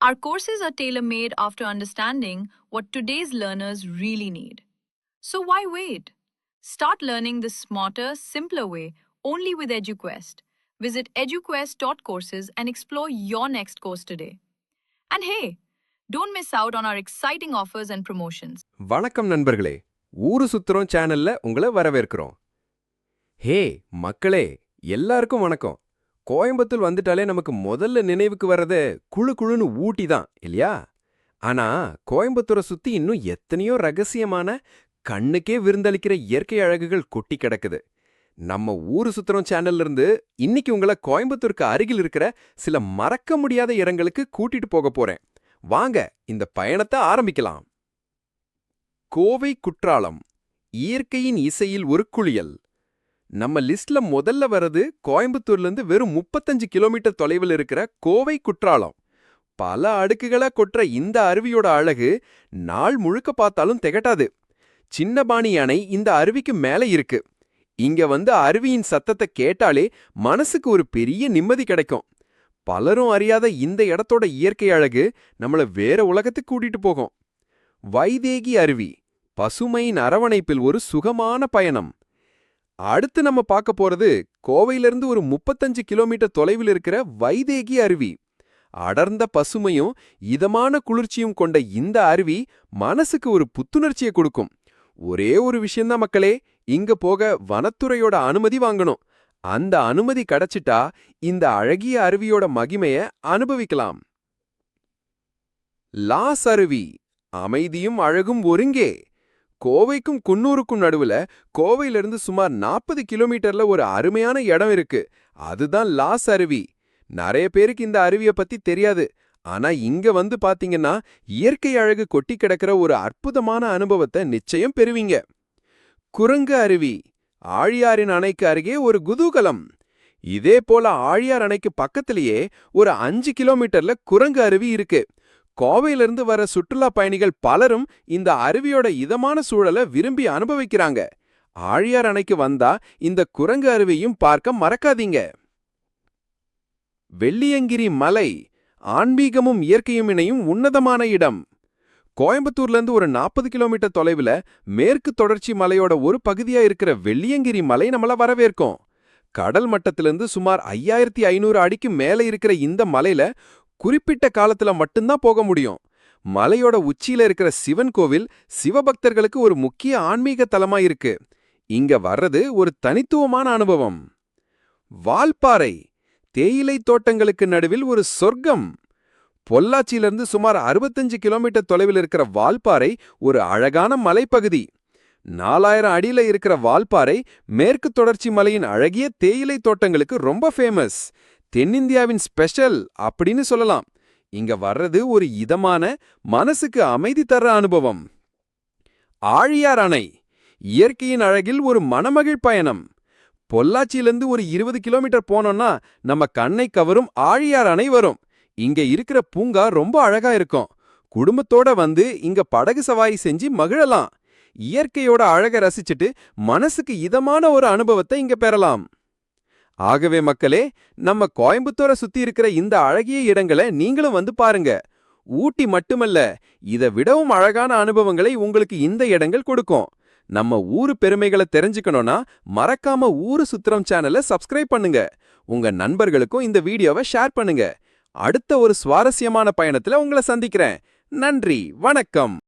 Our courses are tailor made after understanding what today's learners really need. So why wait? Start learning the smarter, simpler way only with EduQuest. Visit eduquest.courses and explore your next course today. And hey, don't miss out on our exciting offers and promotions. வணக்கம் நண்பர்களே ஊரு சுத்துறோம் சேனல்ல உங்களை வரவேற்கிறோம் ஹே மக்களே எல்லாருக்கும் வணக்கம் கோயம்புத்தூர் வந்துட்டாலே நமக்கு முதல்ல நினைவுக்கு வர்றது குழு குழுன்னு ஊட்டி தான் இல்லையா? ஆனா கோயம்புத்தூரை சுத்தி இன்னும் எத்தனையோ ரகசியமான கண்ணுக்கே விருந்தளிக்கிற இயற்கை அழகுகள் கொட்டி கிடக்குது. நம்ம ஊரு சுத்துறோம் சேனல்ல இருந்து இன்னைக்கு உங்களை கோயம்புத்தூருக்கு அருகில் இருக்கிற சில மறக்க முடியாத இடங்களுக்கு கூட்டிட்டு போக போறேன். வாங்க இந்த பயணத்தை ஆரம்பிக்கலாம். கோவை குற்றாலம் இயற்கையின் இசையில் ஒரு குளியல். நம்ம லிஸ்ட்ல முதல்ல வர்றது கோயம்புத்தூர்ல இருந்து வெறும் முப்பத்தஞ்சு கிலோமீட்டர் தொலைவில் இருக்கிற கோவை குற்றாலம். பல அடுக்குகளா கொற்ற இந்த அருவியோட அழகு நாள் முழுக்க பார்த்தாலும் திகட்டாது. சின்னபாணி அணை இந்த அருவிக்கு மேல இருக்கு. இங்க வந்து அருவியின் சத்தத்தை கேட்டாலே மனசுக்கு ஒரு பெரிய நிம்மதி கிடைக்கும். பலரும் அறியாத இந்த இடத்தோட இயற்கை அழகு நம்மள வேற உலகத்துக்கு கூட்டிட்டு போகும். வைதேகி அருவி பசுமையின் அரவணைப்பில் ஒரு சுகமான பயணம். அடுத்து நம்ம பார்க்க போறது கோவையிலிருந்து ஒரு முப்பத்தஞ்சு கிலோமீட்டர் தொலைவில் இருக்கிற வைதேகி அருவி. அடர்ந்த பசுமையும் இதமான குளிர்ச்சியும் கொண்ட இந்த அருவி மனசுக்கு ஒரு புத்துணர்ச்சியை கொடுக்கும். ஒரே ஒரு விஷயம்தான் மக்களே இங்க போக வனத்துறையோட அனுமதி வாங்கணும். அந்த அனுமதி கிடைச்சிட்டா இந்த அழகிய அருவியோட மகிமைய அனுபவிக்கலாம். லாஸ் அருவி அமைதியும் அழகும் ஒருங்கே. கோவைக்கும் குன்னூருக்கும் நடுவுல கோவையிலிருந்து சுமார் நாற்பது கிலோமீட்டர்ல ஒரு அருமையான இடம் இருக்கு. அதுதான் லாஸ் அருவி. நிறைய பேருக்கு இந்த அருவிய பத்தி தெரியாது. ஆனா இங்க வந்து பாத்தீங்கன்னா இயற்கை அழகு கொட்டி கிடக்கிற ஒரு அற்புதமான அனுபவத்தை நிச்சயம் பெறுவீங்க. குரங்கு அருவி. ஆழியாரின் அணைக்கு அருகே ஒரு குதூகலம். இதே போல ஆழியார் அணைக்கு பக்கத்திலேயே ஒரு அஞ்சு கிலோமீட்டர்ல குரங்கு அருவி இருக்கு. கோவையிலிருந்து வர சுற்றுலா பயணிகள் பலரும் இந்த அருவியோட இதமான சூழலை விரும்பி அனுபவிக்கிறாங்க. ஆழியார் அணைக்கு வந்தா இந்த குரங்கு அருவியும் பார்க்க மறக்காதீங்க. வெள்ளியங்கிரி மலை ஆன்மீகமும் இயற்கையும் இணையும் உன்னதமான இடம். கோயம்புத்தூர்லேருந்து ஒரு நாற்பது கிலோமீட்டர் தொலைவில் மேற்கு தொடர்ச்சி மலையோட ஒரு பகுதியா இருக்கிற வெள்ளியங்கிரி மலை நம்மள வரவேற்கும். கடல் மட்டத்திலிருந்து சுமார் ஐயாயிரத்தி ஐநூறு அடிக்கு மேலே இருக்கிற இந்த மலையில குறிப்பிட்ட காலத்துல மட்டும்தான் போக முடியும். மலையோட உச்சியில இருக்கிற சிவன் கோவில் சிவபக்தர்களுக்கு ஒரு முக்கிய ஆன்மீக தலமா இருக்கு. இங்க வர்றது ஒரு தனித்துவமான அனுபவம். வால்பாறை தேயிலை தோட்டங்களுக்கு நடுவில் ஒரு சொர்க்கம். பொள்ளாச்சியிலிருந்து சுமார் அறுபத்தஞ்சு கிலோமீட்டர் தொலைவில் இருக்கிற வால்பாறை ஒரு அழகான மலைப்பகுதி. நாலாயிரம் அடியில இருக்கிற வால்பாறை மேற்கு தொடர்ச்சி மலையின் அழகிய தேயிலை தோட்டங்களுக்கு ரொம்ப ஃபேமஸ் தென்னிந்தியாவின் ஸ்பெஷல் அப்படின்னு சொல்லலாம். இங்க வர்றது ஒரு இதமான மனசுக்கு அமைதி தர்ற அனுபவம். ஆழியார் அணை இயற்கையின் அழகில் ஒரு மணமகிழ் பயணம். பொள்ளாச்சியிலிருந்து ஒரு இருபது கிலோமீட்டர் போனோம்னா நம்ம கண்ணை கவரும் ஆழியார் அணை வரும். இங்க இருக்கிற பூங்கா ரொம்ப அழகா இருக்கும். குடும்பத்தோட வந்து இங்க படகு சவாரி செஞ்சு மகிழலாம். இயற்கையோட அழக ரசிச்சுட்டு மனசுக்கு இதமான ஒரு அனுபவத்தை இங்க பெறலாம். ஆகவே மக்களே நம்ம கோயம்புத்தூரை சுத்தி இருக்கிற இந்த அழகிய இடங்களை நீங்களும் வந்து பாருங்க. ஊட்டி மட்டுமல்ல இதை விடவும் அழகான அனுபவங்களை உங்களுக்கு இந்த இடங்கள் கொடுக்கும். நம்ம ஊரு பெருமைகளை தெரிஞ்சுக்கணும்னா மறக்காம ஊரு சுத்திரம் சேனலை சப்ஸ்கிரைப் பண்ணுங்க. உங்க நண்பர்களுக்கும் இந்த வீடியோவை ஷேர் பண்ணுங்க. அடுத்த ஒரு சுவாரஸ்யமான பயணத்துல உங்களை சந்திக்கிறேன். நன்றி வணக்கம்.